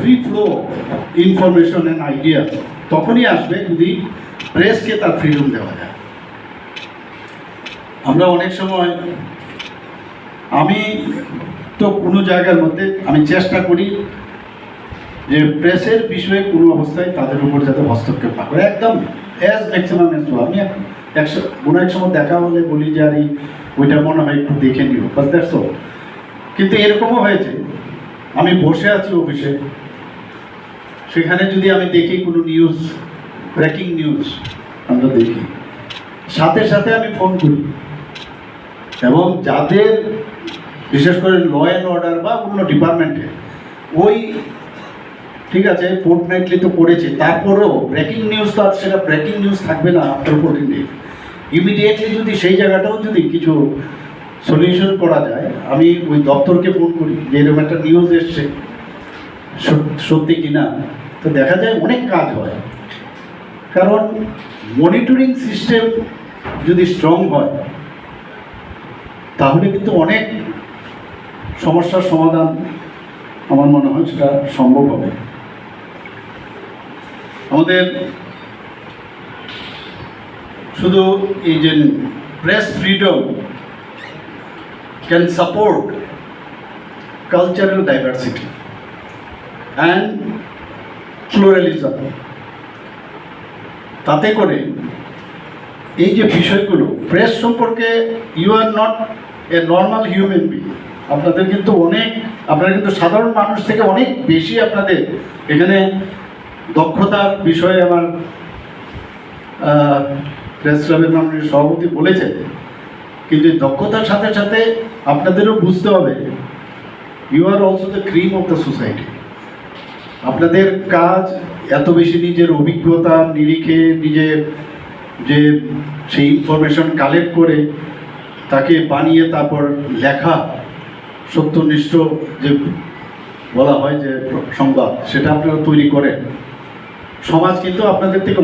Free flow information and idea তখনই আসবে যদি প্রেসকে তার ফ্রিডম দেওয়া যায়। আমরা অনেক সময় আমি তো কোনো জায়গার মধ্যে আমি চেষ্টা করি যে প্রেসের বিষয়ে কোনো অবস্থায় তাদের উপর যাতে হস্তক্ষেপ না করে। একদম অ্যাজ ম্যাক্সিমাম অ্যাজ আমি একশো কোনো এক সময় দেখা হলে বলি যে, আর, ওইটা মনে হয় একটু দেখে নিও। বাস দ্যাটস কিন্তু এরকমও হয়েছে। আমি বসে আছি অফিসে। সেখানে যদি আমি দেখি কোনো নিউজ ব্রেকিং নিউজ আমরা দেখি। সাথে সাথে আমি ফোন করি। এবং যাদের, বিশেষ করে ল অ্যান্ড অর্ডার বা অন্য ডিপার্টমেন্টে ওই, ঠিক আছে ফোর্টনাইটলি তো করেছে, তারপরেও ব্রেকিং নিউজ তো আর সেটা ব্রেকিং নিউজ থাকবে না আফটার ফোর্টিন ডে ইমিডিয়েটলি যদি সেই জায়গাটাও যদি কিছু সলিউশন করা যায়, আমি ওই দপ্তরকে ফোন করি যে এরকম একটা নিউজ এসছে। সত্যি কি না? তো দেখা যায় অনেক কাজ হয়। কারণ মনিটরিং সিস্টেম যদি স্ট্রং হয়, তাহলে কিন্তু অনেক সমস্যার সমাধান আমার মনে হয় সেটা সম্ভব হবে। আমাদের শুধু এই যে press freedom can support cultural diversity and pluralism তাতে করে এই যে বিষয়গুলো প্রেস সম্পর্কে you are not a normal human being আপনাদের কিন্তু অনেক, আপনারা কিন্তু সাধারণ মানুষ থেকে অনেক বেশি আপনাদের এখানে দক্ষতার বিষয়ে আমার প্রেস ক্লাবের মাননীয় সভাপতি বলেছেন। কিন্তু এই দক্ষতার সাথে সাথে আপনাদেরও বুঝতে হবে you are also the cream of the society আপনাদের কাজ এত বেশি নিজের অভিজ্ঞতা, নিরিখে নিজের যে সেই ইনফরমেশন কালেক্ট করে তাকে বানিয়ে তারপর লেখা সত্যনিষ্ঠ যে বলা হয় যে সংবাদ, সেটা আপনারা তৈরি করেন। সমাজ কিন্তু আপনাদের থেকে